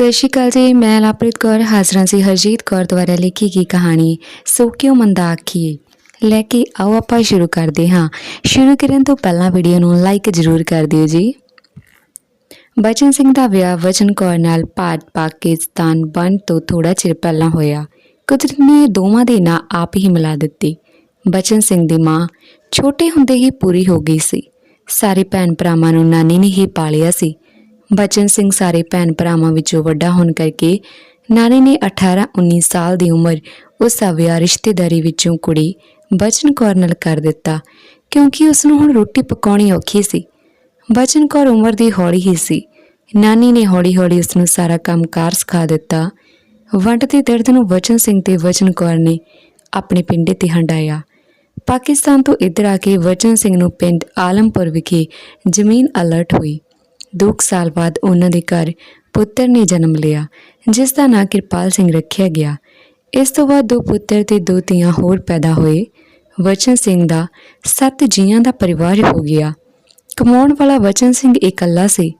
ਸਤਿ ਸ਼੍ਰੀ ਅਕਾਲ ਜੀ, ਮੈਂ ਲਾਪ੍ਰਿਤ ਕੌਰ, ਹਾਜ਼ਰਾਂ ਸੀ ਹਰਜੀਤ ਕੌਰ ਦੁਆਰਾ ਲਿਖੀ ਗਈ ਕਹਾਣੀ, ਸੋ ਕਿਉਂ ਮੰਦਾ ਆਖੀਏ? ਲੈ ਕੇ ਆਓ ਆਪਾਂ ਸ਼ੁਰੂ ਕਰਦੇ ਹਾਂ। ਸ਼ੁਰੂ ਕਰਨ ਤੋਂ ਪਹਿਲਾਂ ਵੀਡੀਓ ਨੂੰ ਲਾਈਕ ਜ਼ਰੂਰ ਕਰ ਦਿਓ ਜੀ। ਬਚਨ ਸਿੰਘ ਦਾ ਵਿਆਹ ਵਚਨ ਕੌਰ ਨਾਲ ਭਾਰਤ ਪਾਕਿਸਤਾਨ ਬਣ ਤੋਂ ਥੋੜਾ ਚਿਰ ਪਹਿਲਾਂ ਹੋਇਆ। ਕੁਦਰਤ ਨੇ ਦੋਵਾਂ ਦੇ ਨਾਂ ਆਪ ਹੀ ਮਿਲਾ ਦਿੱਤੇ। ਬਚਨ ਸਿੰਘ ਦੀ ਮਾਂ ਛੋਟੇ ਹੁੰਦੇ ਹੀ ਪੂਰੀ ਹੋ ਗਈ ਸੀ। ਸਾਰੇ ਭੈਣ ਭਰਾਵਾਂ ਨੂੰ ਨਾਨੀ ਨੇ ਹੀ ਪਾਲਿਆ ਸੀ। ਬਚਨ ਸਿੰਘ ਸਾਰੇ ਭੈਣ ਭਰਾਵਾਂ ਵਿੱਚੋਂ ਵੱਡਾ ਹੋਣ ਕਰਕੇ ਨਾਨੀ ਨੇ 18-19 ਸਾਲ ਦੀ ਉਮਰ ਉਸ ਦਾ ਵਿਆਹ ਰਿਸ਼ਤੇਦਾਰੀ ਵਿੱਚੋਂ ਕੁੜੀ ਬਚਨ ਕੌਰ ਨਾਲ ਕਰ ਦਿੱਤਾ, ਕਿਉਂਕਿ ਉਸ ਨੂੰ ਹੁਣ ਰੋਟੀ ਪਕਾਉਣੀ ਔਖੀ ਸੀ। ਬਚਨ ਕੌਰ ਉਮਰ ਦੀ ਹੌਲੀ ਹੀ ਸੀ। ਨਾਨੀ ਨੇ ਹੌਲੀ-ਹੌਲੀ ਉਸ ਨੂੰ ਸਾਰਾ ਕੰਮ ਕਾਰ ਸਿਖਾ ਦਿੱਤਾ। ਵੰਡ ਦੇ ਦਰਦ ਨੂੰ ਬਚਨ ਸਿੰਘ ਤੇ ਵਚਨ ਕੌਰ ਨੇ ਆਪਣੇ ਪਿੰਡੇ ਤੇ ਹੰਡਾਇਆ। ਪਾਕਿਸਤਾਨ ਤੋਂ ਇੱਧਰ ਆ ਕੇ ਵਚਨ ਸਿੰਘ ਨੂੰ ਪਿੰਡ ਆਲਮਪੁਰ ਵਿਖੇ ਜ਼ਮੀਨ ਅਲਰਟ ਹੋਈ। ਦੋ ਕੁ ਸਾਲ ਬਾਅਦ ਉਹਨਾਂ ਦੇ ਘਰ ਪੁੱਤਰ ਨੇ ਜਨਮ ਲਿਆ, ਜਿਸ ਦਾ ਨਾਂ ਕਿਰਪਾਲ ਸਿੰਘ ਰੱਖਿਆ ਗਿਆ। ਇਸ ਤੋਂ ਬਾਅਦ ਦੋ ਪੁੱਤਰ ਤੇ ਦੋ ਧੀਆਂ ਹੋਰ ਪੈਦਾ ਹੋਏ। ਵਚਨ ਸਿੰਘ ਦਾ ਸੱਤ ਜੀਆਂ ਦਾ ਪਰਿਵਾਰ ਹੋ ਗਿਆ। ਕਮਾਉਣ ਵਾਲਾ ਵਚਨ ਸਿੰਘ ਇਕੱਲਾ ਸੀ।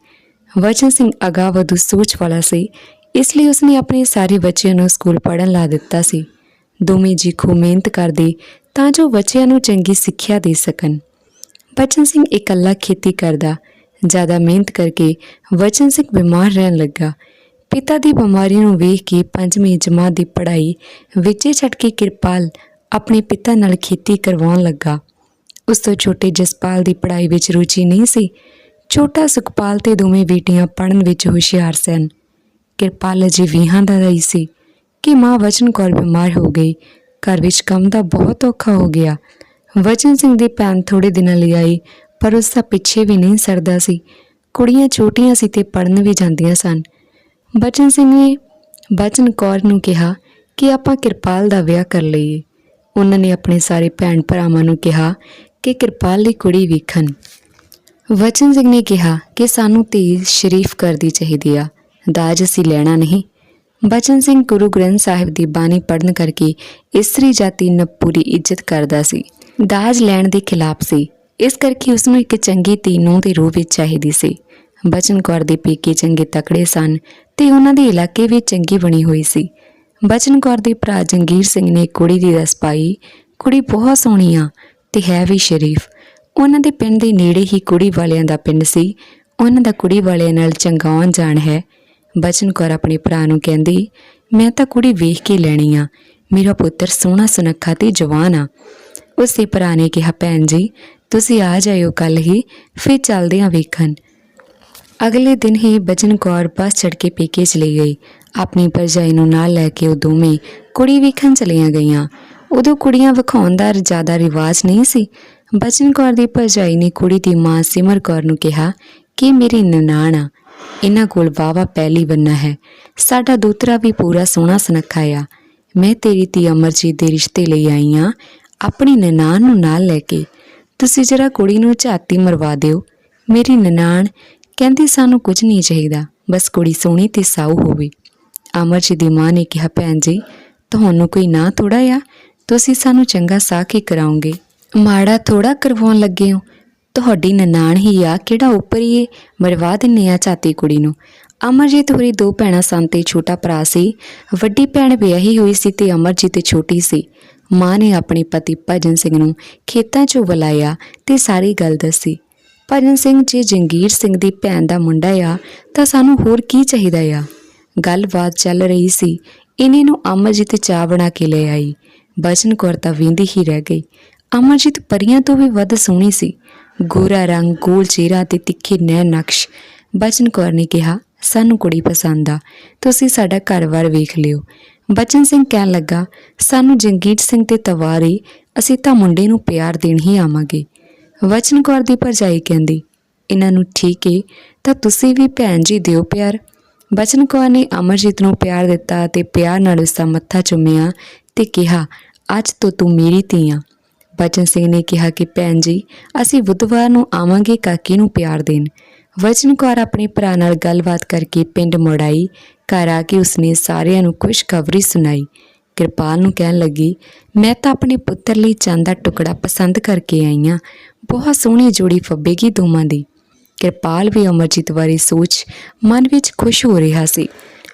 ਵਚਨ ਸਿੰਘ ਅਗਾਵਧੂ ਸੋਚ ਵਾਲਾ ਸੀ, ਇਸ ਲਈ ਉਸਨੇ ਆਪਣੇ ਸਾਰੇ ਬੱਚਿਆਂ ਨੂੰ ਸਕੂਲ ਪੜ੍ਹਨ ਲਾ ਦਿੱਤਾ ਸੀ। ਦੋਵੇਂ ਜੀ ਖੂਬ ਮਿਹਨਤ ਕਰਦੇ ਤਾਂ ਜੋ ਬੱਚਿਆਂ ਨੂੰ ਚੰਗੀ ਸਿੱਖਿਆ ਦੇ ਸਕਣ। ਬਚਨ ਸਿੰਘ ਇਕੱਲਾ ਖੇਤੀ ਕਰਦਾ ਜ਼ਿਆਦਾ ਮਿਹਨਤ ਕਰਕੇ ਵਚਨ ਸਿੰਘ ਬਿਮਾਰ ਰਹਿਣ ਲੱਗਾ। ਪਿਤਾ ਦੀ ਬਿਮਾਰੀ ਨੂੰ ਵੇਖ ਕੇ ਪੰਜਵੀਂ ਜਮਾਤ ਦੀ ਪੜ੍ਹਾਈ ਵਿੱਚੇ ਛੱਡ ਕੇ ਕਿਰਪਾਲ ਆਪਣੇ ਪਿਤਾ ਨਾਲ ਖੇਤੀ ਕਰਵਾਉਣ ਲੱਗਾ। ਉਸ ਤੋਂ ਛੋਟੇ ਜਸਪਾਲ ਦੀ ਪੜ੍ਹਾਈ ਵਿੱਚ ਰੁਚੀ ਨਹੀਂ ਸੀ। ਛੋਟਾ ਸੁਖਪਾਲ ਤੇ ਦੋਵੇਂ ਬੇਟੀਆਂ ਪੜ੍ਹਨ ਵਿੱਚ ਹੁਸ਼ਿਆਰ ਸਨ। ਕਿਰਪਾਲ ਅਜੇ ਵੀਹਾਂ ਦਾ ਰਹੀ ਸੀ ਕਿ ਮਾਂ ਵਚਨ ਕੌਰ ਬਿਮਾਰ ਹੋ ਗਈ। ਘਰ ਵਿੱਚ ਕੰਮ ਦਾ ਬਹੁਤ ਔਖਾ ਹੋ ਗਿਆ। ਵਚਨ ਸਿੰਘ ਦੀ ਭੈਣ ਥੋੜੇ ਦਿਨਾਂ ਲਈ ਆਈ। ਪਰ ਉਸ ਦਾ ਪਿੱਛੇ ਵੀ ਨਹੀਂ ਸਰਦਾ ਸੀ। ਕੁੜੀਆਂ ਛੋਟੀਆਂ ਸੀ ਤੇ ਪੜਨ ਵੀ ਜਾਂਦੀਆਂ ਸਨ। ਬਚਨ ਸਿੰਘ ਨੇ ਬਚਨ ਕੌਰ ਨੂੰ ਕਿਹਾ ਕਿ ਆਪਾਂ ਕਿਰਪਾਲ ਦਾ ਵਿਆਹ ਕਰ ਲਈਏ। ਉਹਨਾਂ ਨੇ ਆਪਣੇ ਸਾਰੇ ਭੈਣ ਭਰਾਵਾਂ ਨੂੰ ਕਿਹਾ ਕਿ ਕਿਰਪਾਲ ਲਈ ਕੁੜੀ ਵੇਖਣ। ਵਚਨ ਸਿੰਘ ਨੇ ਕਿਹਾ ਕਿ ਸਾਨੂੰ ਧੀ ਸ਼ਰੀਫ ਕਰਦੀ ਚਾਹੀਦੀ ਆ, ਦਾਜ ਅਸੀਂ ਲੈਣਾ ਨਹੀਂ। ਬਚਨ ਸਿੰਘ ਗੁਰੂ ਗ੍ਰੰਥ ਸਾਹਿਬ ਦੀ ਬਾਣੀ ਪੜਨ ਕਰਕੇ ਇਸਤਰੀ ਜਾਤੀ ਨੂੰ ਪੂਰੀ ਇੱਜ਼ਤ ਕਰਦਾ ਸੀ। ਦਾਜ ਲੈਣ ਦੇ ਖਿਲਾਫ ਸੀ। ਇਸ ਕਰਕੇ ਉਸ ਨੂੰ ਇੱਕ ਚੰਗੀ ਧੀ ਨੂੰ ਦੇ ਰੂਪ ਵਿੱਚ ਚਾਹੀਦੀ ਸੀ। ਬਚਨ ਕੌਰ ਦੇ ਪੇਕੇ ਚੰਗੇ ਤਕੜੇ ਸਨ ਤੇ ਉਹਨਾਂ ਦੇ ਇਲਾਕੇ ਵੀ ਚੰਗੀ ਬਣੀ ਹੋਈ ਸੀ। ਬਚਨ ਕੌਰ ਦੇ ਭਰਾ ਜੰਗੀਰ ਸਿੰਘ ਨੇ ਕੁੜੀ ਦੀ ਰਸ ਪਾਈ। ਕੁੜੀ ਬਹੁਤ ਸੋਹਣੀ ਆ ਤੇ ਹੈ ਵੀ ਸ਼ਰੀਫ। ਉਹਨਾਂ ਦੇ ਪਿੰਡ ਦੇ ਨੇੜੇ ਹੀ ਕੁੜੀ ਵਾਲਿਆਂ ਦਾ ਪਿੰਡ ਸੀ। ਉਹਨਾਂ ਦਾ ਕੁੜੀ ਵਾਲਿਆਂ ਨਾਲ ਚੰਗਾਉਣ ਜਾਣ ਹੈ। ਬਚਨ ਕੌਰ ਆਪਣੇ ਭਰਾ ਨੂੰ ਕਹਿੰਦੀ, ਮੈਂ ਤਾਂ ਕੁੜੀ ਵੇਖ ਕੇ ਲੈਣੀ ਆ। ਮੇਰਾ ਪੁੱਤਰ ਸੋਹਣਾ ਸੁਨੱਖਾ ਤੇ ਜਵਾਨ ਆ। ਉਸੇ ਭਰਾ ਨੇ ਕਿਹਾ, ਭੈਣ ਜੀ ਤੁਸੀਂ ਆ ਜਾਇਓ ਕੱਲ ਹੀ, ਫਿਰ ਚੱਲਦੇ ਹਾਂ ਵੇਖਣ। ਅਗਲੇ ਦਿਨ ਹੀ ਬਚਨ ਕੌਰ ਬੱਸ ਚੜ ਕੇ ਪੇਕੇ ਚਲੀ ਗਈ। ਆਪਣੀ ਭਰਜਾਈ ਨੂੰ ਨਾਲ ਲੈ ਕੇ ਉਹ ਦੋਵੇਂ ਕੁੜੀ ਵੇਖਣ ਚਲੀਆਂ ਗਈਆਂ। ਉਦੋਂ ਕੁੜੀਆਂ ਵਿਖਾਉਣ ਦਾ ਜ਼ਿਆਦਾ ਰਿਵਾਜ ਨਹੀਂ ਸੀ। ਬਚਨ ਕੌਰ ਦੀ ਭਰਜਾਈ ਨੇ ਕੁੜੀ ਦੀ ਮਾਂ ਸਿਮਰ ਕੌਰ ਨੂੰ ਕਿਹਾ ਕਿ ਮੇਰੀ ਨਨਾਣ ਆ। ਇਹਨਾਂ ਕੋਲ ਵਾਵਾ ਪਹਿਲੀ ਬੰਨਾ ਹੈ। ਸਾਡਾ ਦੋਤਰਾ ਵੀ ਪੂਰਾ ਸੋਹਣਾ ਸੁਨੱਖਾ ਆ। ਮੈਂ ਤੇਰੀ ਧੀ ਅਮਰਜੀਤ ਦੇ ਰਿਸ਼ਤੇ ਲਈ ਆਈ ਆ। ਆਪਣੀ ਨਨਾਣ ਨੂੰ ਨਾਲ ਲੈ ਕੇ ਤੁਸੀਂ ਜਰਾ ਕੁੜੀ ਨੂੰ ਝਾਤੀ ਮਰਵਾ ਦਿਓ। ਮੇਰੀ ਨਨਾਣ ਕਹਿੰਦੀ ਸਾਨੂੰ ਕੁਝ ਨਹੀਂ ਚਾਹੀਦਾ। ਬਸ ਕੁੜੀ ਸੋਹਣੀ ਤੇ ਸਾਊ ਹੋਵੇ। ਅਮਰਜੀਤ ਦੀ ਮਾਂ ਨੇ ਕਿਹਾ, ਭੈਣ ਜੀ, ਤੁਹਾਨੂੰ ਕੋਈ ਨਾ ਥੋੜਾ ਆ? ਤੁਸੀਂ ਸਾਨੂੰ ਚੰਗਾ ਸਾਹ ਕੇ ਕਰਾਉਂਗੇ ਮਾੜਾ ਥੋੜਾ ਕਰਵਾਉਣ ਲੱਗੇ ਹੋ। ਤੁਹਾਡੀ ਨਨਾਣ ਹੀ ਆ, ਕਿਹੜਾ ਉੱਪਰੀ ਏ? ਮਰਵਾ ਦਿੰਨੇ ਆ ਝਾਤੀ ਕੁੜੀ ਨੂੰ। ਅਮਰਜੀਤ ਹੋਰੀ ਦੋ ਭੈਣਾਂ ਸਨ ਤੇ ਛੋਟਾ ਭਰਾ ਸੀ। ਵੱਡੀ ਭੈਣ ਵਿਆਹੀ ਹੋਈ ਸੀ ਤੇ ਅਮਰਜੀਤ ਛੋਟੀ ਸੀ। ਮਾਂ ਨੇ ਆਪਣੇ ਪਤੀ ਭਜਨ ਸਿੰਘ ਨੂੰ ਖੇਤਾਂ 'ਚੋਂ ਬੁਲਾਇਆ ਤੇ ਸਾਰੀ ਗੱਲ ਦੱਸੀ। ਭਜਨ ਸਿੰਘ ਜੀ ਜੰਗੀਰ ਸਿੰਘ ਦੀ ਭੈਣ ਦਾ ਮੁੰਡਾ ਆ, ਤਾਂ ਸਾਨੂੰ ਹੋਰ ਕੀ ਚਾਹੀਦਾ ਆ? ਗੱਲਬਾਤ ਚੱਲ ਰਹੀ ਸੀ। ਇਹਨੇ ਨੂੰ ਅਮਰਜੀਤ ਚਾਹ ਬਣਾ ਕੇ ਲੈ ਆਈ। ਬਚਨ ਕੌਰ ਤਾਂ ਵਿੰਦੀ ਹੀ ਰਹਿ ਗਈ। ਅਮਰਜੀਤ ਪਰੀਆਂ ਤੋਂ ਵੀ ਵੱਧ ਸੋਹਣੀ ਸੀ। ਗੋਰਾ ਰੰਗ, ਗੋਲ ਚਿਹਰਾ ਤੇ ਤਿੱਖੇ ਨੈਣ ਨਕਸ਼। ਬਚਨ ਕੌਰ ਨੇ ਕਿਹਾ, ਸਾਨੂੰ ਕੁੜੀ ਪਸੰਦ ਆ। ਤੁਸੀਂ ਸਾਡਾ ਘਰ-ਬਾਰ ਵੇਖ ਲਿਓ। ਬਚਨ ਸਿੰਘ ਕਹਿਣ ਲੱਗਾ, ਸਾਨੂੰ ਜੰਗੀਰ ਸਿੰਘ ਤੇ ਤਵਾਰੀ ਅਸੀਂ ਤਾਂ ਮੁੰਡੇ ਨੂੰ ਪਿਆਰ ਦੇਣ ਹੀ ਆਵਾਂਗੇ। ਵਚਨ ਕੌਰ ਦੀ ਭਰਜਾਈ ਕਹਿੰਦੀ, ਇਹਨਾਂ ਨੂੰ ਠੀਕ ਏ, ਤਾਂ ਤੁਸੀਂ ਵੀ ਭੈਣ ਜੀ ਦਿਓ ਪਿਆਰ। ਬਚਨ ਕੌਰ ਨੇ ਅਮਰਜੀਤ ਨੂੰ ਪਿਆਰ ਦਿੱਤਾ ਤੇ ਪਿਆਰ ਨਾਲ ਉਸ ਦਾ ਮੱਥਾ ਚੁੰਮਿਆ ਤੇ ਕਿਹਾ, ਅੱਜ ਤੋਂ ਤੂੰ ਮੇਰੀ ਧੀ ਆਂ। ਬਚਨ ਸਿੰਘ ਨੇ ਕਿਹਾ ਕਿ, ਭੈਣ ਜੀ, ਅਸੀਂ ਬੁੱਧਵਾਰ ਨੂੰ ਆਵਾਂਗੇ ਕਾਕੀ ਨੂੰ ਪਿਆਰ ਦੇਣ। ਵਚਨ ਕੌਰ ਆਪਣੇ ਭਰਾ ਨਾਲ ਗੱਲਬਾਤ ਕਰਕੇ ਪਿੰਡ ਮੁੜਾਈ ਘਰ ਆ ਕੇ ਉਸਨੇ ਸਾਰਿਆਂ ਨੂੰ ਖੁਸ਼ਖਬਰੀ ਸੁਣਾਈ। ਕਿਰਪਾਲ ਨੂੰ ਕਹਿਣ ਲੱਗੀ, ਮੈਂ ਤਾਂ ਆਪਣੇ ਪੁੱਤਰ ਲਈ ਚੰਦ ਦਾ ਟੁਕੜਾ ਪਸੰਦ ਕਰਕੇ ਆਈ ਹਾਂ ਬਹੁਤ ਸੋਹਣੀ ਜੋੜੀ ਫੱਬੇਗੀ ਦੋਵਾਂ ਦੀ। ਕਿਰਪਾਲ ਵੀ ਅਮਰਜੀਤ ਬਾਰੇ ਸੋਚ ਮਨ ਵਿੱਚ ਖੁਸ਼ ਹੋ ਰਿਹਾ ਸੀ।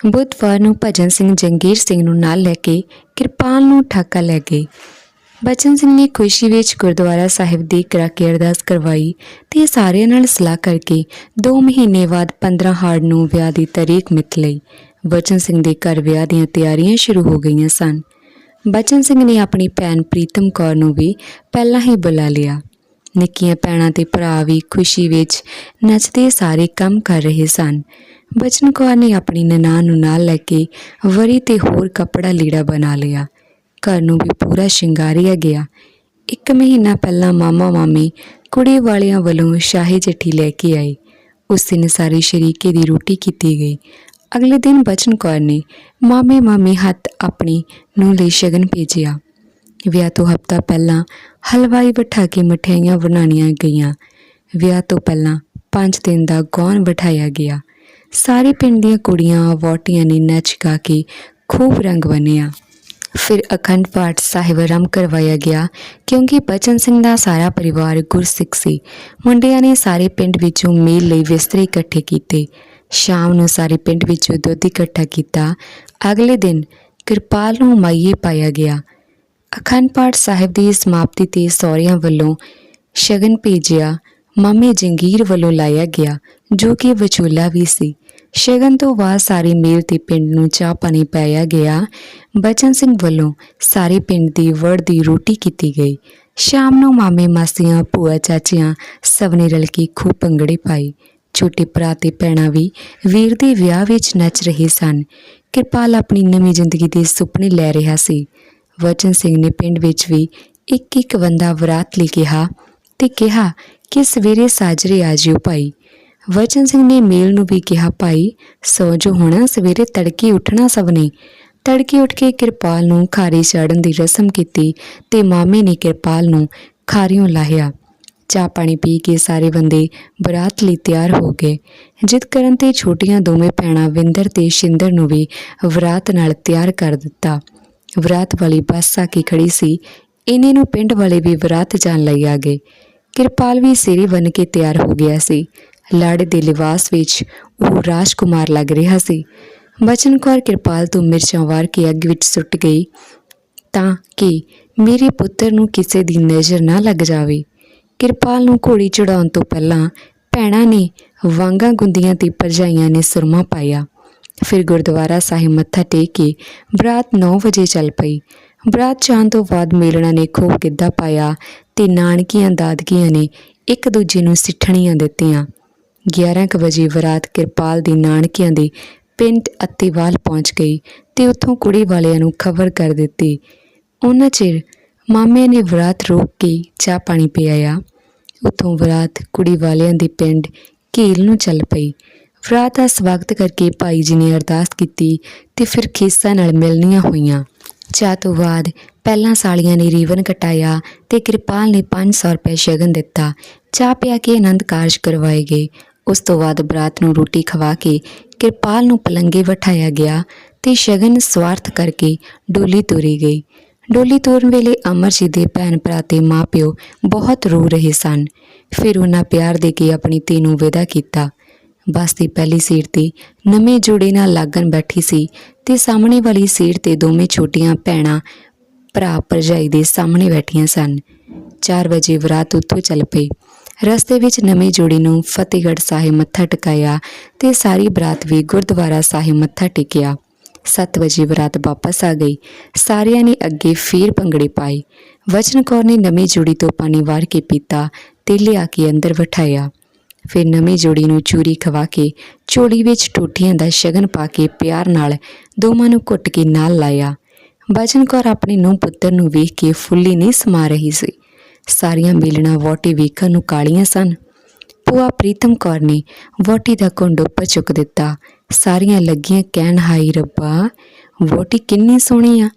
ਬੁੱਧਵਾਰ ਨੂੰ ਭਜਨ ਸਿੰਘ ਜੰਗੀਰ ਸਿੰਘ ਨੂੰ ਨਾਲ ਲੈ ਕੇ ਕਿਰਪਾਲ ਨੂੰ ਠਾਕਾ ਲੈ ਗਏ। ਬਚਨ ਸਿੰਘ ਨੇ ਖੁਸ਼ੀ ਵਿੱਚ ਗੁਰਦੁਆਰਾ ਸਾਹਿਬ ਦੀ ਕਰਾ ਕੇ ਅਰਦਾਸ ਕਰਵਾਈ ਤੇ ਸਾਰਿਆਂ ਨਾਲ ਸਲਾਹ ਕਰਕੇ 2 ਮਹੀਨੇ ਬਾਅਦ 15 ਹਾੜ ਨੂੰ ਵਿਆਹ ਦੀ ਤਾਰੀਖ ਮਿੱਥ ਲਈ ਬਚਨ ਸਿੰਘ ਦੇ ਘਰ ਵਿਆਹ ਦੀਆਂ ਤਿਆਰੀਆਂ ਸ਼ੁਰੂ ਹੋ ਗਈਆਂ ਸਨ। ਬਚਨ ਸਿੰਘ ਨੇ ਆਪਣੀ ਭੈਣ ਪ੍ਰੀਤਮ ਕੌਰ ਨੂੰ ਵੀ ਪਹਿਲਾਂ ਹੀ ਬੁਲਾ ਲਿਆ। ਨਿੱਕੀਆਂ ਭੈਣਾਂ ਤੇ ਭਰਾ ਵੀ ਖੁਸ਼ੀ ਵਿੱਚ ਨੱਚਦੇ ਸਾਰੇ ਕੰਮ ਕਰ ਰਹੇ ਸਨ। ਬਚਨ ਕੌਰ ਨੇ ਆਪਣੀ ਨਨਾਣ ਨੂੰ ਨਾਲ ਲੈ ਕੇ ਵਰੀ ਤੇ ਹੋਰ ਕੱਪੜਾ ਲੀੜਾ ਬਣਾ ਲਿਆ। ਘਰ ਨੂੰ ਵੀ ਪੂਰਾ ਸ਼ਿੰਗਾਰਿਆ ਗਿਆ। ਇੱਕ ਮਹੀਨਾ ਪਹਿਲਾਂ ਮਾਮਾ ਮਾਮੀ ਕੁੜੀ ਵਾਲਿਆਂ ਵੱਲੋਂ ਸ਼ਾਹੀ ਜੱਠੀ ਲੈ ਕੇ ਆਏ। ਉਸ ਦਿਨ ਸਾਰੀ ਸ਼ਰੀਕੇ ਦੀ ਰੋਟੀ ਕੀਤੀ ਗਈ। ਅਗਲੇ ਦਿਨ ਬਚਨ ਕੌਰ ਨੇ ਮਾਮੇ ਮਾਮੀ ਹੱਥ ਆਪਣੀ ਨੂੰ ਲਈ ਸ਼ਗਨ ਭੇਜਿਆ। ਵਿਆਹ ਤੋਂ ਹਫ਼ਤਾ ਪਹਿਲਾਂ ਹਲਵਾਈ ਬਿਠਾ ਕੇ ਮਠਿਆਈਆਂ ਬਣਾਉਣੀਆਂ ਗਈਆਂ। ਵਿਆਹ ਤੋਂ ਪਹਿਲਾਂ 5 ਦਿਨ ਦਾ ਗੌਣ ਬਿਠਾਇਆ ਗਿਆ। ਸਾਰੇ ਪਿੰਡ ਦੀਆਂ ਕੁੜੀਆਂ ਵੋਟੀਆਂ ਨੇ ਨੱਚ ਗਾ ਕੇ ਖੂਬ ਰੰਗ ਬੰਨਿਆ ਫਿਰ ਅਖੰਡ ਪਾਠ ਸਾਹਿਬ ਆਰੰਭ ਕਰਵਾਇਆ ਗਿਆ ਕਿਉਂਕਿ ਬਚਨ ਸਿੰਘ ਦਾ ਸਾਰਾ ਪਰਿਵਾਰ ਗੁਰਸਿੱਖ ਸੀ ਮੁੰਡਿਆਂ ਨੇ ਸਾਰੇ ਪਿੰਡ ਵਿੱਚੋਂ ਮੇਲ ਲਈ ਬਿਸਤਰੇ ਇਕੱਠੇ ਕੀਤੇ ਸ਼ਾਮ ਨੂੰ ਸਾਰੇ ਪਿੰਡ ਵਿੱਚੋਂ ਦੁੱਧ ਇਕੱਠਾ ਕੀਤਾ ਅਗਲੇ ਦਿਨ ਕਿਰਪਾਲ ਨੂੰ ਮਾਈਏ ਪਾਇਆ ਗਿਆ ਅਖੰਡ ਪਾਠ ਸਾਹਿਬ ਦੀ ਸਮਾਪਤੀ ਤੇ ਸਹੁਰਿਆਂ ਵੱਲੋਂ ਸ਼ਗਨ ਭੇਜਿਆ ਮਾਮੇ ਜੰਗੀਰ ਵੱਲੋਂ ਲਾਇਆ ਗਿਆ, ਜੋ ਕਿ ਵਿਚੋਲਾ ਵੀ ਸੀ। ਸ਼ਗਨ ਤੋਂ ਬਾਅਦ ਸਾਰੇ ਮੇਲ ਤੇ ਪਿੰਡ ਨੂੰ ਚਾਹ ਪਾਣੀ ਪਾਇਆ ਗਿਆ। ਬਚਨ ਸਿੰਘ ਵੱਲੋਂ ਸਾਰੇ ਪਿੰਡ ਦੀ ਵੜ ਦੀ ਰੋਟੀ ਕੀਤੀ ਗਈ। ਸ਼ਾਮ ਨੂੰ ਮਾਮੇ ਮਾਸੀਆਂ, ਭੂਆ ਚਾਚੀਆਂ ਸਭ ਨੇ ਰਲ ਕੇ ਖੂਬ ਭੰਗੜੇ ਪਾਏ। ਛੋਟੇ ਭਰਾ ਤੇ ਭੈਣਾਂ ਵੀ ਵੀਰ ਦੇ ਵਿਆਹ ਵਿੱਚ ਨੱਚ ਰਹੇ ਸਨ। ਕਿਰਪਾਲ ਆਪਣੀ ਨਵੀਂ ਜ਼ਿੰਦਗੀ ਦੇ ਸੁਪਨੇ ਲੈ ਰਿਹਾ ਸੀ। ਵਚਨ ਸਿੰਘ ਨੇ ਪਿੰਡ ਵਿੱਚ ਵੀ ਇੱਕ ਇੱਕ ਬੰਦਾ ਵਰਾਤ ਲਈ ਕਿਹਾ ਤੇ ਕਿਹਾ ਕਿ ਸਵੇਰੇ ਸਾਜਰੇ ਆ ਜਿਓ ਭਾਈ। ਵਚਨ ਸਿੰਘ ਨੇ ਮੇਲ ਨੂੰ ਵੀ ਕਿਹਾ, ਭਾਈ, ਸੋ ਜੋ ਹੋਣਾ ਸਵੇਰੇ ਤੜਕੇ ਉੱਠਣਾ ਸਭ ਨੇ। ਤੜਕੇ ਉੱਠ ਕੇ ਕਿਰਪਾਲ ਨੂੰ ਖਾਰੀ ਚਾੜਨ ਦੀ ਰਸਮ ਕੀਤੀ ਤੇ ਮਾਮੇ ਨੇ ਕਿਰਪਾਲ ਨੂੰ ਖਾਰੀਓਂ ਲਾਹਿਆ। ਚਾਹ ਪਾਣੀ ਪੀ ਕੇ ਸਾਰੇ ਬੰਦੇ ਬਰਾਤ ਲਈ ਤਿਆਰ ਹੋ ਗਏ। ਜਿੱਤ ਕਰਨ ਤੇ ਛੋਟੀਆਂ ਦੋਵੇਂ ਭੈਣਾਂ ਵਿੰਦਰ ਤੇ ਸ਼ਿੰਦਰ ਨੂੰ ਵੀ ਬਰਾਤ ਨਾਲ ਤਿਆਰ ਕਰ ਦਿੱਤਾ। ਬਰਾਤ ਵਾਲੀ ਬੱਸ ਆ ਕੇ ਖੜੀ ਸੀ। ਇਹਨੇ ਨੂੰ ਪਿੰਡ ਵਾਲੇ ਵੀ ਬਰਾਤ ਜਾਣ ਲਈ ਆ ਗਏ। ਕਿਰਪਾਲ ਵੀ ਸਿਰੇ ਬਨ ਕੇ ਤਿਆਰ ਹੋ ਗਿਆ ਸੀ। ਲਾੜੇ ਦੇ ਲਿਬਾਸ ਵਿੱਚ ਉਹ ਰਾਜਕੁਮਾਰ ਲੱਗ ਰਿਹਾ ਸੀ। ਬਚਨ ਕੌਰ ਕਿਰਪਾਲ ਤੋਂ ਮਿਰਚਾਂ ਵਾਰ ਕੇ ਅੱਗ ਵਿੱਚ ਸੁੱਟ ਗਈ। ਤਾਂ ਕਿ ਮੇਰੇ ਪੁੱਤਰ ਨੂੰ ਕਿਸੇ ਦੀ ਨਜ਼ਰ ਨਾ ਲੱਗ ਜਾਵੇ। ਕਿਰਪਾਲ ਨੂੰ ਘੋੜੀ ਚੜਾਉਣ ਤੋਂ ਪਹਿਲਾਂ ਭੈਣਾਂ ਨੇ ਵਾਂਗਾ ਗੁੰਦੀਆਂ ਤੇ ਪਰਜਾਈਆਂ ਨੇ ਸੁਰਮਾ ਪਾਇਆ। ਫਿਰ ਗੁਰਦੁਆਰਾ ਸਾਹਿਬ ਮੱਥਾ ਟੇਕ ਕੇ ਬਰਾਤ 9 ਵਜੇ ਚੱਲ ਪਈ। ਬਰਾਤ ਜਾਣ ਤੋਂ ਬਾਅਦ ਮੇਲਣਾ ਨੇ ਖੂਬ ਗਿੱਧਾ ਪਾਇਆ ਤੇ ਨਾਨਕੀਆਂ ਦਾਦਕੀਆਂ ਨੇ ਇੱਕ ਦੂਜੇ ਨੂੰ ਸਿੱਠਣੀਆਂ ਦਿੱਤੀਆਂ। 11 ਕੁ ਵਜੇ ਬਰਾਤ ਕਿਰਪਾਲ ਦੀ ਨਾਨਕਿਆਂ ਦੇ ਪਿੰਡ ਅੱਤੀਵਾਲ ਪਹੁੰਚ ਗਈ ਤੇ ਉੱਥੋਂ ਕੁੜੀ ਵਾਲਿਆਂ ਨੂੰ ਖਬਰ ਕਰ ਦਿੱਤੀ। ਉਹਨਾਂ ਚਿਰ ਮਾਮੇ ਨੇ ਬਰਾਤ ਰੋਕ ਕੇ ਚਾਹ ਪਾਣੀ ਪਿਆਇਆ। ਉੱਥੋਂ ਬਰਾਤ ਕੁੜੀ ਵਾਲਿਆਂ ਦੇ ਪਿੰਡ ਘੇਲ ਨੂੰ ਚੱਲ ਪਈ। ਬਰਾਤ ਦਾ ਸਵਾਗਤ ਕਰਕੇ ਭਾਈ ਜੀ ਨੇ ਅਰਦਾਸ ਕੀਤੀ ਤੇ ਫਿਰ ਖੇਸਾਂ ਨਾਲ ਮਿਲਣੀਆਂ ਹੋਈਆਂ। ਚਾਹ ਤੋਂ ਬਾਅਦ ਪਹਿਲਾਂ ਸਾਲੀਆਂ ਨੇ ਰੀਵਨ ਕਟਾਇਆ ਤੇ ਕਿਰਪਾਲ ਨੇ 500 ਰੁਪਏ ਸ਼ਗਨ ਦਿੱਤਾ। ਚਾਹ ਪਿਆ ਕੇ ਆਨੰਦ ਕਾਰਜ ਕਰਵਾਏ ਗਏ। ਉਸ ਤੋਂ ਬਾਅਦ ਬਰਾਤ ਨੂੰ ਰੋਟੀ ਖਵਾ ਕੇ ਕਿਰਪਾਲ ਨੂੰ ਪਲੰਗੇ ਬਿਠਾਇਆ ਗਿਆ ਤੇ ਸ਼ਗਨ ਸਵਾਰਥ ਕਰਕੇ ਡੋਲੀ ਤੋਰੀ ਗਈ। ਡੋਲੀ ਤੋਰਨ ਵੇਲੇ ਅਮਰਜੀਤ ਦੇ ਭੈਣ ਭਰਾ ਤੇ ਮਾਪਿਓ ਬਹੁਤ ਰੋ ਰਹੇ ਸਨ। ਫਿਰ ਉਹਨਾਂ ਪਿਆਰ ਦੇ ਕੇ ਆਪਣੀ ਧੀ ਨੂੰ ਵਿਦਾ ਕੀਤਾ। ਬਸ ਦੀ ਪਹਿਲੀ ਸੀਟ ਤੇ ਨਵੇਂ ਜੋੜੇ ਨਾਲ ਲਾਗਣ ਬੈਠੀ ਸੀ ਤੇ ਸਾਹਮਣੇ ਵਾਲੀ ਸੀਟ ਤੇ ਦੋਵੇਂ ਛੋਟੀਆਂ ਭੈਣਾਂ ਭਰਾ ਭਰਜਾਈ ਦੇ ਸਾਹਮਣੇ ਬੈਠੀਆਂ ਸਨ। 4 ਵਜੇ ਬਰਾਤ ਉੱਥੋਂ ਚੱਲ ਪਈ। ਰਸਤੇ ਵਿੱਚ ਨਵੀਂ ਜੋੜੀ ਨੂੰ ਫਤਿਹਗੜ੍ਹ ਸਾਹਿਬ ਮੱਥਾ ਟਿਕਾਇਆ ਤੇ ਸਾਰੀ ਬਰਾਤ ਵੀ ਗੁਰਦੁਆਰਾ ਸਾਹਿਬ ਮੱਥਾ ਟੇਕਿਆ। 7 ਵਜੇ ਬਰਾਤ ਵਾਪਸ ਆ ਗਈ। ਸਾਰਿਆਂ ਨੇ ਅੱਗੇ ਫੇਰ ਭੰਗੜੇ ਪਾਏ। ਵਚਨ ਕੌਰ ਨੇ ਨਵੀਂ ਜੋੜੀ ਤੋਂ ਪਾਣੀ ਵਾਰ ਕੇ ਪੀਤਾ ਤੇ ਲਿਆ ਕੇ ਅੰਦਰ ਬਿਠਾਇਆ। ਫਿਰ ਨਵੀਂ ਜੋੜੀ ਨੂੰ ਚੂਰੀ ਖਵਾ ਕੇ ਝੋਲੀ ਵਿੱਚ ਟੋਟੀਆਂ ਦਾ ਸ਼ਗਨ ਪਾ ਕੇ ਪਿਆਰ ਨਾਲ ਦੋਵਾਂ ਨੂੰ ਘੁੱਟ ਕੇ ਨਾਲ ਲਾਇਆ। ਬਚਨ ਕੌਰ ਆਪਣੇ ਨੂੰ ਪੁੱਤਰ ਨੂੰ ਵੇਖ ਕੇ ਫੁੱਲੀ ਨਹੀਂ ਸਮਾ ਰਹੀ ਸੀ। ਸਾਰੀਆਂ ਮੇਲਣਾ ਵੋਟੀ ਵੇਖਣ ਨੂੰ ਕਾਲੀਆਂ ਸਨ। ਭੂਆ ਪ੍ਰੀਤਮ ਕੌਰ ਨੇ ਵੋਟੀ ਦਾ ਕੁੰਡ ਉੱਪਰ ਚੁੱਕ ਦਿੱਤਾ। ਸਾਰੀਆਂ ਲੱਗੀਆਂ ਕਹਿਣ ਹਾਈ ਰੱਬਾ ਵੋਟੀ ਕਿੰਨੀ ਸੋਹਣੀ ਆ।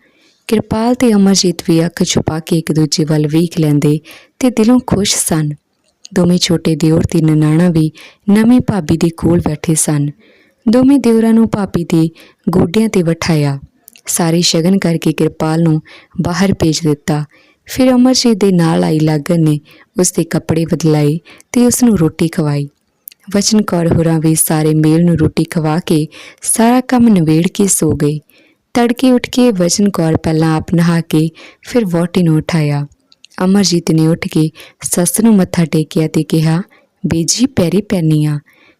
ਕਿਰਪਾਲ ਤੇ ਅਮਰਜੀਤ ਵੀ ਅੱਖ ਛੁਪਾ ਕੇ ਇੱਕ ਦੂਜੇ ਵੱਲ ਵੇਖ ਲੈਂਦੇ ਤੇ ਦਿਲੋਂ ਖੁਸ਼ ਸਨ। ਦੋਵੇਂ ਛੋਟੇ ਦਿਓਰ ਤੇ ਨਨਾਣਾ ਵੀ ਨਵੇਂ ਭਾਬੀ ਦੇ ਕੋਲ ਬੈਠੇ ਸਨ। ਦੋਵੇਂ ਦਿਓਰਾਂ ਨੂੰ ਭਾਬੀ ਦੇ ਗੋਡਿਆਂ ਤੇ ਬਿਠਾਇਆ। ਸਾਰੇ ਸ਼ਗਨ ਕਰਕੇ ਕਿਰਪਾਲ ਨੂੰ ਬਾਹਰ ਭੇਜ ਦਿੱਤਾ। ਫਿਰ ਅਮਰਜੀਤ ਦੇ ਨਾਲ ਆਈ ਲਾਗਨ ਨੇ ਉਸ ਦੇ ਕੱਪੜੇ ਬਦਲਾਏ ਤੇ ਉਸ ਨੂੰ ਰੋਟੀ ਖਵਾਈ। ਵਚਨ ਕੌਰ ਹੋਰਾਂ ਵੀ ਸਾਰੇ ਮੇਲ ਨੂੰ ਰੋਟੀ ਖਵਾ ਕੇ ਸਾਰਾ ਕੰਮ ਨਿਬੇੜ ਕੇ ਸੋ ਗਈ ਤੜਕੇ ਉੱਠ ਕੇ ਵਚਨ ਕੌਰ ਪਹਿਲਾਂ ਆਪ ਨਹਾ ਕੇ ਫਿਰ ਵਹੁਟੀ ਨੂੰ ਉਠਾਇਆ। ਅਮਰਜੀਤ ਨੇ ਉੱਠ ਕੇ ਸੱਸ ਨੂੰ ਮੱਥਾ ਟੇਕਿਆ ਤੇ ਕਿਹਾ, ਬੀਜੀ, ਪੈਰੀ ਪੈਨੀਆਂ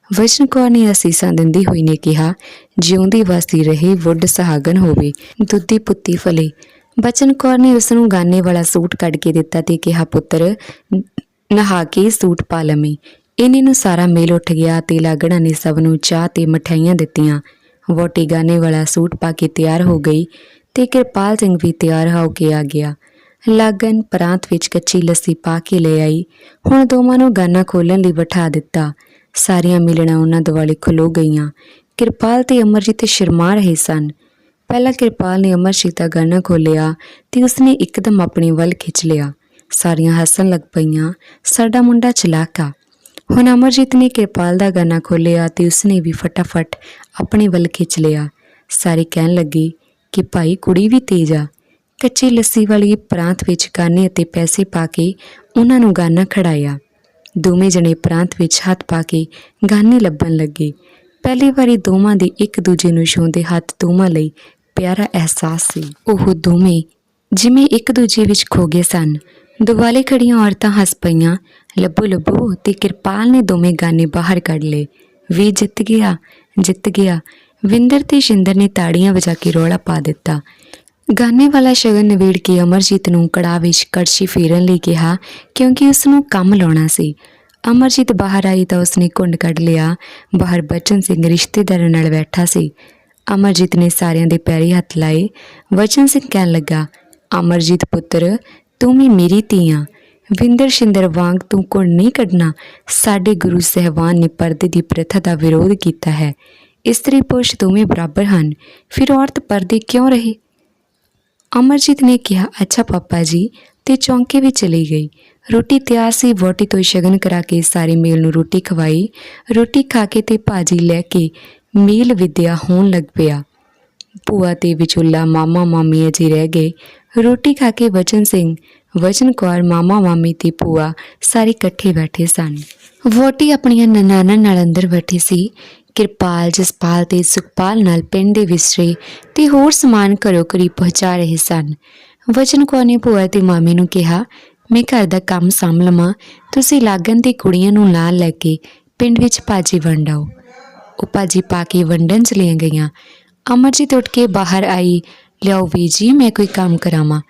ਵਚਨ ਕੌਰ ਨੇ ਅਸੀਸਾਂ ਦਿੰਦੀ ਹੋਈ ਨੇ ਕਿਹਾ, ਜਿਉਂਦੀ ਵਸਦੀ ਰਹੇ ਵੁੱਡ ਸੁਹਾਗਣ ਹੋਵੇ। ਦੁੱਧੀ ਪੁੱਤੀ ਫਲੇ। ਬਚਨ ਕੌਰ ਨੇ ਉਸ ਨੂੰ ਗਾਨੇ ਵਾਲਾ ਸੂਟ ਕੱਢ ਕੇ ਦਿੱਤਾ ਤੇ ਕਿਹਾ, ਪੁੱਤਰ, ਨਹਾ ਕੇ ਸੂਟ ਪਾ ਲਵੇਂ। ਇਹਨੇ ਨੂੰ ਸਾਰਾ ਮੇਲ ਉੱਠ ਗਿਆ ਤੇ ਲਾਗਣਾ ਨੇ ਸਭ ਨੂੰ ਚਾਹ ਤੇ ਮਠਿਆਈਆਂ ਦਿੱਤੀਆਂ। ਵੋਟੀ ਗਾਨੇ ਵਾਲਾ ਸੂਟ ਪਾ ਕੇ ਤਿਆਰ ਹੋ ਗਈ ਤੇ ਕਿਰਪਾਲ ਸਿੰਘ ਵੀ ਤਿਆਰ ਹੋ ਕੇ ਆ ਗਿਆ। ਲਾਗਨ ਪਰਾਂਤ ਵਿੱਚ ਕੱਚੀ ਲੱਸੀ ਪਾ ਕੇ ਲੈ ਆਈ। ਹੁਣ ਦੋਵਾਂ ਨੂੰ ਗਾਨਾ ਖੋਲਣ ਲਈ ਬਿਠਾ ਦਿੱਤਾ। ਸਾਰੀਆਂ ਮਿਲਣਾ ਉਹਨਾਂ ਦੁਆਲੇ ਖਲੋ ਗਈਆਂ। ਕਿਰਪਾਲ ਤੇ ਅਮਰਜੀਤ ਸ਼ਰਮਾ ਰਹੇ ਸਨ। ਪਹਿਲਾਂ ਕਿਰਪਾਲ ਨੇ ਅਮਰਜੀਤ ਦਾ ਗਾਨਾ ਖੋਲਿਆ ਤੇ ਉਸਨੇ ਇੱਕਦਮ ਆਪਣੇ ਵੱਲ ਖਿੱਚ ਲਿਆ। ਸਾਰੀਆਂ ਹੱਸਣ ਲੱਗ ਪਈਆਂ। ਸਾਡਾ ਮੁੰਡਾ ਚਲਾਕਾ। ਹੁਣ ਅਮਰਜੀਤ ਨੇ ਕਿਰਪਾਲ ਦਾ ਗਾਨਾ ਖੋਲਿਆ ਤੇ ਉਸਨੇ ਵੀ ਫਟਾਫਟ ਆਪਣੇ ਵੱਲ ਖਿੱਚ ਲਿਆ। ਸਾਰੇ ਕਹਿਣ ਲੱਗੇ ਕਿ ਭਾਈ ਕੁੜੀ ਵੀ ਤੇਜ਼ ਆ। ਕੱਚੀ ਲੱਸੀ ਵਾਲੀ ਪ੍ਰਾਂਤ ਵਿੱਚ ਗਾਨੇ ਅਤੇ ਪੈਸੇ ਪਾ ਕੇ ਉਹਨਾਂ ਨੂੰ ਗਾਨਾ ਖੜਾਇਆ। ਦੋਵੇਂ ਜਣੇ ਪ੍ਰਾਂਤ ਵਿੱਚ ਹੱਥ ਪਾ ਕੇ ਗਾਨੇ ਲੱਭਣ ਲੱਗੇ। ਪਹਿਲੀ ਵਾਰੀ ਦੋਵਾਂ ਦੇ ਇੱਕ ਦੂਜੇ ਨੂੰ ਛੂੰਹਦੇ ਹੱਥ ਦੋਵਾਂ ਲਈ ਪਿਆਰਾ ਅਹਿਸਾਸ ਸੀ। ਉਹ ਦੋਵੇਂ ਜਿਵੇਂ ਇੱਕ ਦੂਜੇ ਵਿੱਚ ਖੋ ਗਏ ਸਨ। ਦੁਆਲੇ ਖੜੀਆਂ ਔਰਤਾਂ ਹੱਸ ਪਈਆਂ, ਲੱਭੋ ਲੱਭੂ ਤੇ ਕਿਰਪਾਲ ਨੇ ਦੋਵੇਂ ਗਾਨੇ ਬਾਹਰ ਕੱਢ ਲਏ। ਵੀ ਜਿੱਤ ਗਿਆ ਜਿੱਤ ਗਿਆ। ਵਿੰਦਰ ਤੇ ਸ਼ਿੰਦਰ ਨੇ ਤਾੜੀਆਂ ਵਜਾ ਕੇ ਰੋਲਾ ਪਾ ਦਿੱਤਾ। ਗਾਨੇ ਵਾਲਾ ਸ਼ਗਨ ਨਿਬੇੜ ਕੇ ਅਮਰਜੀਤ ਨੂੰ ਕੜਾਹ ਵਿੱਚ ਕੜਛੀ ਫੇਰਨ ਲਈ ਕਿਹਾ, ਕਿਉਂਕਿ ਉਸ ਨੂੰ ਕੰਮ ਲਾਉਣਾ ਸੀ। ਅਮਰਜੀਤ ਬਾਹਰ ਆਈ ਤਾਂ ਉਸਨੇ ਕੁੰਡ ਕੱਢ ਲਿਆ। ਬਾਹਰ ਬਚਨ ਸਿੰਘ ਰਿਸ਼ਤੇਦਾਰਾਂ ਨਾਲ ਬੈਠਾ ਸੀ। ਅਮਰਜੀਤ ਨੇ ਸਾਰਿਆਂ ਦੇ ਪੈਰੀ ਹੱਥ ਲਾਏ। ਬਚਨ ਸਿੰਘ ਕਹਿਣ ਲੱਗਾ, ਅਮਰਜੀਤ ਪੁੱਤਰ, ਤੂੰ ਵੀ ਮੇਰੀ ਧੀ ਆਂ। ਵਿੰਦਰ ਸ਼ਿੰਦਰ ਵਾਂਗ ਤੂੰ ਕੁੰਡ ਨਹੀਂ ਕੱਢਣਾ। ਸਾਡੇ ਗੁਰੂ ਸਹਿਬਾਨ ਨੇ ਪਰਦੇ ਦੀ ਪ੍ਰਥਾ ਦਾ ਵਿਰੋਧ ਕੀਤਾ ਹੈ। ਇਸਤਰੀ ਪੁਰਸ਼ ਦੋਵੇਂ ਬਰਾਬਰ ਹਨ। ਫਿਰ ਔਰਤ ਪਰਦੇ ਕਿਉਂ ਰਹੇ? ਅਮਰਜੀਤ ਨੇ ਕਿਹਾ, ਅੱਛਾ ਪਾਪਾ ਜੀ। ਤੇ ਚੌਂਕੇ ਵੀ ਚਲੀ ਗਈ। ਰੋਟੀ ਤਿਆਰ ਸੀ ਵੋਟੀ ਤੋਂ ਸ਼ਗਨ ਕਰਾ ਕੇ ਸਾਰੇ ਮੇਲ ਨੂੰ ਰੋਟੀ ਖਵਾਈ। ਰੋਟੀ ਖਾ ਕੇ ਤੇ ਭਾਜੀ ਲੈ ਕੇ ਮੇਲ ਵਿਦਿਆ ਹੋਣ ਲੱਗ ਪਿਆ। ਭੂਆ ਤੇ ਵਿਚੋਲਾ ਮਾਮਾ ਮਾਮੀ ਅਜੇ ਰਹਿ ਗਏ। ਰੋਟੀ ਖਾ ਕੇ ਵਚਨ ਸਿੰਘ, ਵਚਨ ਕੌਰ ਮਾਮਾ ਮਾਮੀ ਤੇ ਭੂਆ ਸਾਰੇ ਇਕੱਠੇ ਬੈਠੇ ਸਨ। ਵੋਟੀ ਆਪਣੀਆਂ ਨਨਾਣਾਂ ਨਾਲ ਅੰਦਰ ਬੈਠੀ ਸੀ। ਕਿਰਪਾਲ ਜਸਪਾਲ ਤੇ ਸੁਖਪਾਲ ਨਾਲ ਪਿੰਡ ਦੇ ਵਿਸਰੇ ਤੇ ਹੋਰ ਸਮਾਨ ਘਰੋਂ ਘਰੀ ਪਹੁੰਚਾ ਰਹੇ ਸਨ। ਵਚਨ ਕੌਰ ਨੇ ਭੂਆ ਤੇ ਮਾਮੇ ਨੂੰ ਕਿਹਾ, ਮੈਂ ਘਰ ਦਾ ਕੰਮ ਸਾਂਭ ਲਵਾਂ। ਤੁਸੀਂ ਲਾਗਣ ਦੀ ਕੁੜੀਆਂ ਨੂੰ ਨਾਲ ਲੈ ਕੇ ਪਿੰਡ ਵਿੱਚ ਭਾਜੀ ਵੰਡਾਓ। ਉਹ ਭਾਜੀ ਪਾ ਕੇ ਵੰਡਣ ਚਲੀਆਂ ਗਈਆਂ। ਅਮਰਜੀਤ ਉੱਠ ਕੇ ਬਾਹਰ ਆਈ, ਲਿਆਓ ਵੀ ਜੀ, ਮੈਂ ਕੋਈ ਕੰਮ ਕਰਾਵਾਂ।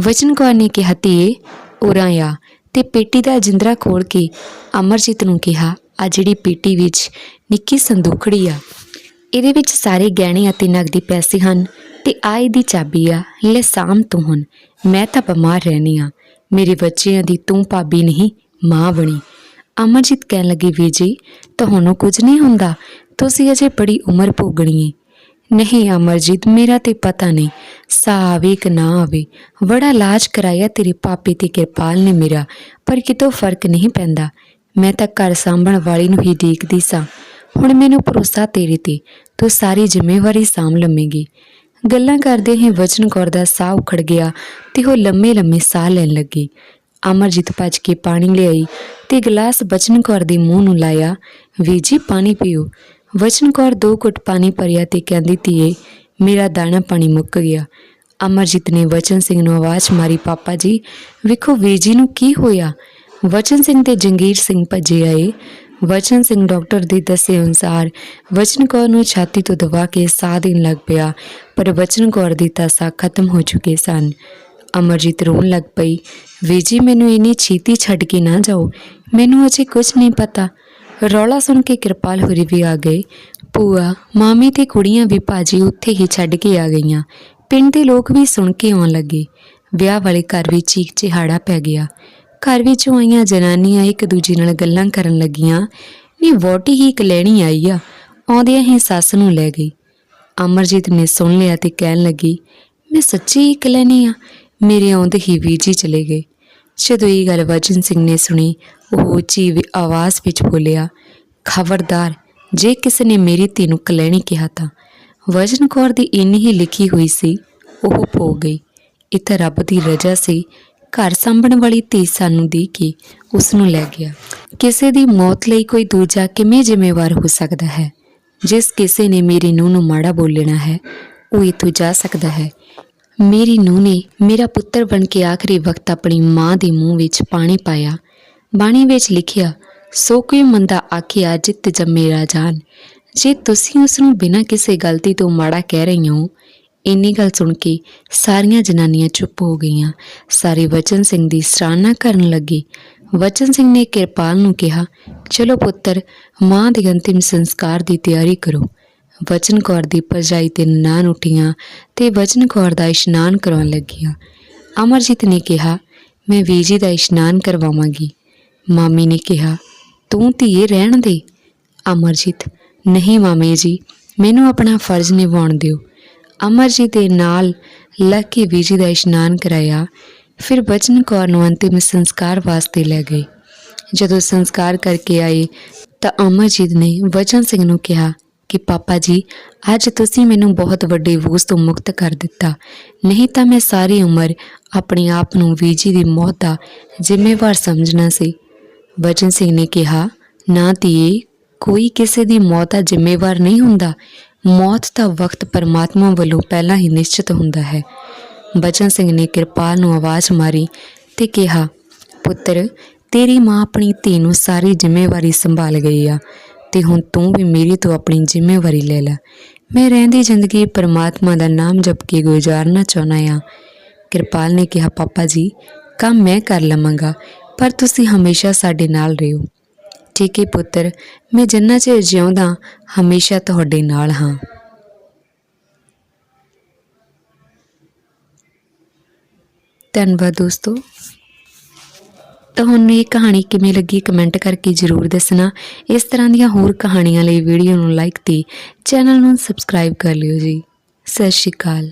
ਵਚਨ ਕੌਰ ਨੇ ਕਿਹਾ ਧੀਏ, ਉਰਾਂ ਆ। ਤੇ ਪੇਟੀ ਦਾ ਜਿੰਦਰਾ ਖੋਲ ਕੇ ਅਮਰਜੀਤ ਨੂੰ ਕਿਹਾ ਆ ਜਿਹੜੀ ਪੇਟੀ ਵਿੱਚ ਨਿੱਕੀ ਸੰਦੂਖੜੀ ਆ, ਇਹਦੇ ਵਿੱਚ ਸਾਰੇ ਗਹਿਣੇ ਅਤੇ ਨਗਦੀ ਪੈਸੇ ਹਨ ਤੇ ਆਏ ਦੀ ਚਾਬੀ ਆ, ਲੈ ਸਾਮ ਤੂੰ ਹੁਣ, ਮੈਂ ਤਾਂ ਬਿਮਾਰ ਰਹਿਣੀ ਆ ਮੇਰੇ ਬੱਚਿਆਂ ਦੀ ਤੂੰ ਭਾਬੀ ਨਹੀਂ, ਮਾਂ ਬਣੀ। ਅਮਰਜੀਤ ਕਹਿਣ ਲੱਗੀ ਵੀ ਜੀ, ਤੁਹਾਨੂੰ ਕੁਝ ਨਹੀਂ ਹੁੰਦਾ, ਤੁਸੀਂ ਅਜੇ ਬੜੀ ਉਮਰ ਭੋਗਣੀ ਏ। ਨਹੀਂ ਅਮਰਜੀਤ, ਮੇਰਾ ਤੇ ਪਤਾ ਨਹੀਂ ਸਾ ਆਵੇ ਕਿ ਨਾ ਆਵੇ, ਬੜਾ ਇਲਾਜ ਕਰਾਇਆ ਤੇਰੀ ਪਾਪੇ ਤੇ ਕਿਰਪਾਲ ਨੇ ਮੇਰਾ, ਪਰ ਕਿਤੋਂ ਫ਼ਰਕ ਨਹੀਂ ਪੈਂਦਾ। ਮੈਂ ਤਾਂ ਘਰ ਸਾਂਭਣ ਵਾਲੀ ਨੂੰ ਹੀ ਦੇਖਦੀ ਸਾਂ। ਹੁਣ ਮੈਨੂੰ ਭਰੋਸਾ ਤੇਰੇ ਤੇ, ਤੂੰ ਸਾਰੀ ਜ਼ਿੰਮੇਵਾਰੀ ਸਾਂਭ ਲਵੇਂਗੀ। ਗੱਲਾਂ ਕਰਦੇ ਹੀ ਵਚਨ ਕੌਰ ਦਾ ਸਾਹ ਉਖੜ ਗਿਆ ਤੇ ਉਹ ਲੰਮੇ ਲੰਮੇ ਸਾਹ ਲੈਣ ਲੱਗੀ। ਅਮਰਜੀਤ ਭੱਜ ਕੇ ਪਾਣੀ ਲਿਆਈ ਤੇ ਗਲਾਸ ਵਚਨ ਕੌਰ ਦੇ ਮੂੰਹ ਨੂੰ ਲਾਇਆ। ਵੀਰ ਪਾਣੀ ਪੀਓ। ਵਚਨ ਕੌਰ ਦੋ ਘੁੱਟ ਪਾਣੀ ਭਰਿਆ ਤੇ ਕਹਿੰਦੀ, ਧੀਏ, ਮੇਰਾ ਦਾਣਾ ਪਾਣੀ ਮੁੱਕ ਗਿਆ। ਅਮਰਜੀਤ ਨੇ ਵਚਨ ਸਿੰਘ ਨੂੰ ਆਵਾਜ਼ ਮਾਰੀ, ਪਾਪਾ ਜੀ, ਵੇਖੋ ਵੀਰ ਨੂੰ ਕੀ ਹੋਇਆ? ਵਚਨ ਸਿੰਘ ਤੇ ਜੰਗੀਰ ਸਿੰਘ ਭੱਜੇ ਆਏ। ਵਚਨ ਸਿੰਘ ਡਾਕਟਰ ਦੇ ਦੱਸੇ ਅਨੁਸਾਰ ਵਚਨ ਕੌਰ ਨੂੰ ਛਾਤੀ ਤੋਂ ਦਬਾ ਕੇ ਸਾਹ ਦੇਣ ਲੱਗ ਪਿਆ, ਪਰ ਵਚਨ ਕੌਰ ਦੀ ਤਾਂ ਸਾਹ ਖਤਮ ਹੋ ਚੁੱਕੇ ਸਨ। ਅਮਰਜੀਤ ਰੋਣ ਲੱਗ ਪਈ ਵੀਰ ਜੀ, ਮੈਨੂੰ ਇੰਨੀ ਛੇਤੀ ਛੱਡ ਕੇ ਨਾ ਜਾਓ। ਮੈਨੂੰ ਅਜੇ ਕੁਝ ਨਹੀਂ ਪਤਾ। ਰੌਲਾ ਸੁਣ ਕੇ ਕਿਰਪਾਲ ਹੋਰੀ ਵੀ ਆ ਗਏ। ਭੂਆ, ਮਾਮੀ ਤੇ ਕੁੜੀਆਂ ਵੀ ਭਾਜੀ ਉੱਥੇ ਹੀ ਛੱਡ ਕੇ ਆ ਗਈਆਂ। ਪਿੰਡ ਦੇ ਲੋਕ ਵੀ ਸੁਣ ਕੇ ਆਉਣ ਲੱਗੇ। ਵਿਆਹ ਵਾਲੇ ਘਰ ਵਿੱਚ ਚੀਕ ਚਿਹਾੜਾ ਪੈ ਗਿਆ। ਘਰ ਵਿੱਚੋਂ ਆਈਆਂ ਜਨਾਨੀਆਂ ਇੱਕ ਦੂਜੀ ਨਾਲ ਗੱਲਾਂ ਕਰਨ ਲੱਗੀਆਂ। ਨੀ ਵੋਟੀ ਹੀ ਇੱਕ ਲੈਣੀ ਆਈ ਆ। ਆਉਂਦਿਆਂ ਹੀ ਸੱਸ ਨੂੰ ਲੈ ਗਈ। ਅਮਰਜੀਤ ਨੇ ਸੁਣ ਲਿਆ ਤੇ ਕਹਿਣ ਲੱਗੀ, ਮੈਂ ਸੱਚੀ ਇੱਕ ਲੈਣੀ ਆ। ਮੇਰੇ ਆਉਂਦੇ ਹੀ ਵੀਰ ਚਲੇ ਗਏ। ਜਦੋਂ ਇਹ ਗੱਲ ਵਜਨ ਸਿੰਘ ਨੇ ਸੁਣੀ, ਉਹ ਉੱਚੀ ਆਵਾਜ਼ ਵਿੱਚ ਬੋਲਿਆ, ਖਬਰਦਾਰ, ਜੇ ਕਿਸੇ ਨੇ ਮੇਰੀ ਧੀ ਨੂੰ ਕਲੈਣੀ ਕਿਹਾ ਤਾਂ। ਵਜਨ ਕੌਰ ਦੀ ਇੰਨੀ ਹੀ ਲਿਖੀ ਹੋਈ ਸੀ, ਉਹ ਪੋ ਗਈ। ਇਹ ਤਾਂ ਰੱਬ ਦੀ ਰਜ਼ਾ ਸੀ ਘਰ ਸੰਭਣ ਵਾਲੀ ਧੀ ਸਾਨੂੰ ਦੇ ਕੇ ਉਸ ਨੂੰ ਲੈ ਗਿਆ। ਕਿਸੇ ਦੀ ਮੌਤ ਲਈ ਕੋਈ ਦੂਜਾ ਕਿਵੇਂ ਜ਼ਿੰਮੇਵਾਰ ਹੋ ਸਕਦਾ ਹੈ? ਜਿਸ ਕਿਸੇ ਨੇ ਮੇਰੀ ਨੂੰਹ ਨੂੰ ਮਾੜਾ ਬੋਲਣਾ ਹੈ, ਉਹ ਇੱਥੋਂ ਜਾ ਸਕਦਾ ਹੈ। ਮੇਰੀ ਨੂੰਹ ਨੇ ਮੇਰਾ ਪੁੱਤਰ ਬਣ ਕੇ ਆਖਰੀ ਵਕਤ ਆਪਣੀ ਮਾਂ ਦੇ ਮੂੰਹ ਵਿੱਚ ਪਾਣੀ ਪਾਇਆ। ਬਾਣੀ ਵਿੱਚ ਲਿਖਿਆ, ਸੋ ਕੋਈ ਮੰਦਾ ਆਖਿਆ, ਜਿੱਤ ਜੰਮੇ ਰਾਜਾਨ ਜੇ ਤੁਸੀਂ ਉਸ ਨੂੰ ਬਿਨਾਂ ਕਿਸੇ ਗਲਤੀ ਤੋਂ ਮਾੜਾ ਕਹਿ ਰਹੇ ਹੋ ਇੰਨੀ ਗੱਲ ਸੁਣ ਕੇ ਸਾਰੀਆਂ ਜਨਾਨੀਆਂ ਚੁੱਪ ਹੋ ਗਈਆਂ। ਸਾਰੇ ਵਚਨ ਸਿੰਘ ਦੀ ਸਰਾਹਨਾ ਕਰਨ ਲੱਗੇ। ਵਚਨ ਸਿੰਘ ਨੇ ਕਿਰਪਾਲ ਨੂੰ ਕਿਹਾ, ਚਲੋ ਪੁੱਤਰ, ਮਾਂ ਦੇ ਅੰਤਿਮ ਸੰਸਕਾਰ ਦੀ ਤਿਆਰੀ ਕਰੋ। ਵਚਨ ਕੌਰ ਦੀ ਭਰਜਾਈ ਤੇ ਨਾਨ ਉੱਠੀਆਂ ਤੇ ਵਚਨ ਕੌਰ ਦਾ ਇਸ਼ਨਾਨ ਕਰਾਉਣ ਲੱਗੀਆਂ। ਅਮਰਜੀਤ ਨੇ ਕਿਹਾ, ਮੈਂ ਵੀਜੀ ਦਾ ਇਸ਼ਨਾਨ ਕਰਵਾਵਾਂਗੀ। ਮਾਮੀ ਨੇ ਕਿਹਾ, ਤੂੰ ਧੀਏ ਰਹਿਣ ਦੇ। ਅਮਰਜੀਤ, ਨਹੀਂ ਮਾਮੀ ਜੀ, ਮੈਨੂੰ ਆਪਣਾ ਫਰਜ਼ ਨਿਭਾਉਣ ਦਿਓ। ਅਮਰਜੀਤ ਦੇ ਨਾਲ ਲੱਗ ਕੇ ਵੀਜੀ ਦਾ ਇਸ਼ਨਾਨ ਕਰਾਇਆ। ਫਿਰ ਬਚਨ ਕੌਰ ਨੂੰ ਅੰਤਿਮ ਸੰਸਕਾਰ ਵਾਸਤੇ ਲੈ ਗਏ। ਜਦੋਂ ਸੰਸਕਾਰ ਕਰਕੇ ਆਏ ਤਾਂ ਅਮਰਜੀਤ ਨੇ ਵਚਨ ਸਿੰਘ ਨੂੰ ਕਿਹਾ ਕਿ, ਪਾਪਾ ਜੀ, ਅੱਜ ਤੁਸੀਂ ਮੈਨੂੰ ਬਹੁਤ ਵੱਡੇ ਬੋਝ ਤੋਂ ਮੁਕਤ ਕਰ ਦਿੱਤਾ। ਨਹੀਂ ਤਾਂ ਮੈਂ ਸਾਰੀ ਉਮਰ ਆਪਣੇ ਆਪ ਨੂੰ ਵੀਜੀ ਦੀ ਮੌਤ ਦਾ ਜ਼ਿੰਮੇਵਾਰ ਸਮਝਣਾ ਸੀ। ਵਚਨ ਸਿੰਘ ਨੇ ਕਿਹਾ, ਨਾ ਧੀਏ, ਕੋਈ ਕਿਸੇ ਦੀ ਮੌਤ ਦਾ ਜ਼ਿੰਮੇਵਾਰ ਨਹੀਂ ਹੁੰਦਾ। ਮੌਤ ਦਾ ਵਕਤ ਪਰਮਾਤਮਾ ਵੱਲੋਂ ਪਹਿਲਾਂ ਹੀ ਨਿਸ਼ਚਿਤ ਹੁੰਦਾ ਹੈ। ਬਚਨ ਸਿੰਘ ਨੇ ਕਿਰਪਾਲ ਨੂੰ ਆਵਾਜ਼ ਮਾਰੀ ਤੇ ਕਿਹਾ, ਪੁੱਤਰ, ਤੇਰੀ ਮਾਂ ਆਪਣੀ ਧੀ ਨੂੰ ਸਾਰੀ ਜ਼ਿੰਮੇਵਾਰੀ ਸੰਭਾਲ ਗਈ ਆ ਤੇ ਹੁਣ ਤੂੰ ਵੀ ਮੇਰੀ ਤੋਂ ਆਪਣੀ ਜ਼ਿੰਮੇਵਾਰੀ ਲੈ ਲੈ। ਮੈਂ ਰਹਿੰਦੀ ਜ਼ਿੰਦਗੀ ਪਰਮਾਤਮਾ ਦਾ ਨਾਮ ਜਪ ਕੇ ਗੁਜ਼ਾਰਨਾ ਚਾਹੁੰਦਾ ਆ। ਕਿਰਪਾਲ ਨੇ ਕਿਹਾ, ਪਾਪਾ ਜੀ, ਕੰਮ ਮੈਂ ਕਰ ਲਵਾਂਗਾ, ਪਰ ਤੁਸੀਂ ਹਮੇਸ਼ਾ ਸਾਡੇ ਨਾਲ ਰਹੋ। ਠੀਕ ਹੈ ਪੁੱਤਰ, ਮੈਂ ਜਿੰਨਾ ਚਿਰ ਜਿਉਂਦਾ ਹਮੇਸ਼ਾ ਤੁਹਾਡੇ ਨਾਲ ਹਾਂ। ਧੰਨਵਾਦ ਦੋਸਤੋ। ਤੁਹਾਨੂੰ ਇਹ ਕਹਾਣੀ ਕਿਵੇਂ ਲੱਗੀ ਕਮੈਂਟ ਕਰਕੇ ਜਰੂਰ ਦੱਸਣਾ। ਇਸ ਤਰ੍ਹਾਂ ਦੀਆਂ ਹੋਰ ਕਹਾਣੀਆਂ ਲਈ ਵੀਡੀਓ ਨੂੰ ਲਾਈਕ ਤੇ ਚੈਨਲ ਨੂੰ ਸਬਸਕ੍ਰਾਈਬ ਕਰ ਲਿਓ ਜੀ। ਸਤਿ ਸ਼੍ਰੀ ਅਕਾਲ।